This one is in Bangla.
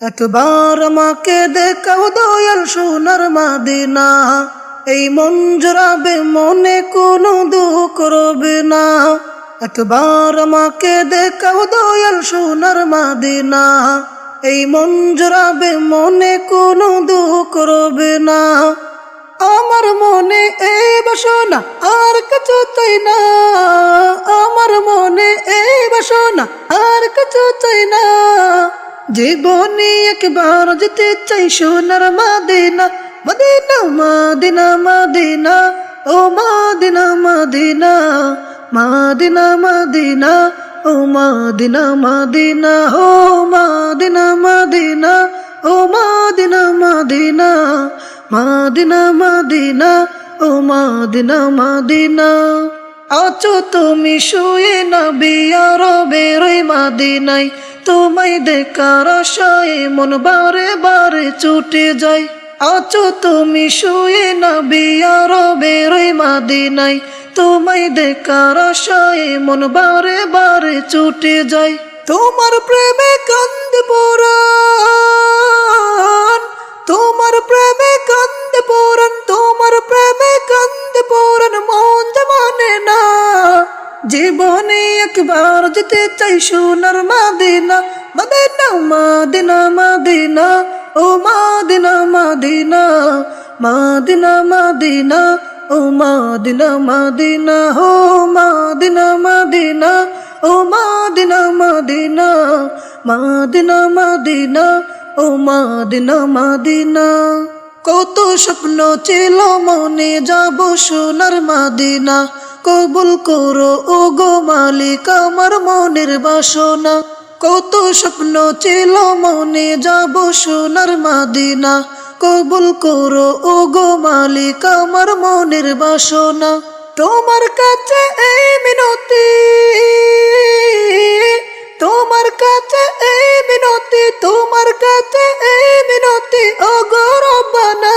একবার আমাকে দেখাও দয়াল সোনার মাদিনা। এই মন জড়াবে, মনে কোনো দুঃখ রবে না। একবার আমাকে দেখাও দয়াল সোনার মাদিনা। এই মন জড়াবে, মনে কোনো দুঃখ রবে না। আমার মনে এই বাসনা আর কিছু চাই না। আমার মনে এই বাসনা আর কিছু চাই না। জীবনে একবার যেতে চাই সোনার মাদিনা মদিনা মাদিনা মাদিনা ও মাদিনা মাদিনা মাদিনা মাদিনা ও মাদিনা মাদিনা ও মাদিনা মাদিনা ও মাদিনা মাদিনা মাদিনা মাদিনা ও মাদিনা মাদিনা আছো তুমি শুয়ে না বিয়ার বেরোই মাদিনাই তোমায় দেখার আশায় মন বারে বারে ছুটে যায় আছো তুমি শুয়ে না বিয়ার বেরোই মাদিনাই তোমায় দেখার আশায় মন বারে বারে ছুটে যায় তোমার প্রেমে কান্দ পরাণ, তোমার প্রেমে কান্দে পরাণ, তোমার প্রেমে কান্দ পরাণ, মন জীবনে একবার যেতে চাই সোনার মাদিনা মাদিনা মাদিনা মাদিনা ও মাদিনা মাদিনা মাদিনা মাদিনা ও মাদিনা মাদিনা হো মাদিনা মাদিনা ও মাদিনা মাদিনা মাদিনা মাদিনা ও মাদিনা মাদিনা কত স্বপ্ন ছিল মনে যাব সোনার মাদিনা কবুল করো ও গো মালিক, আমার মনের বাসনা। কত স্বপ্ন ছিল মনে, যাব সোনার মাদিনা। কবুল করো ও গো মালিক, আমার মনের বাসনা। তোমার কাছে এই মিনতি, তোমার কাছে এই মিনতি, তোমার কাছে এই মিনতি ও গৌরবানা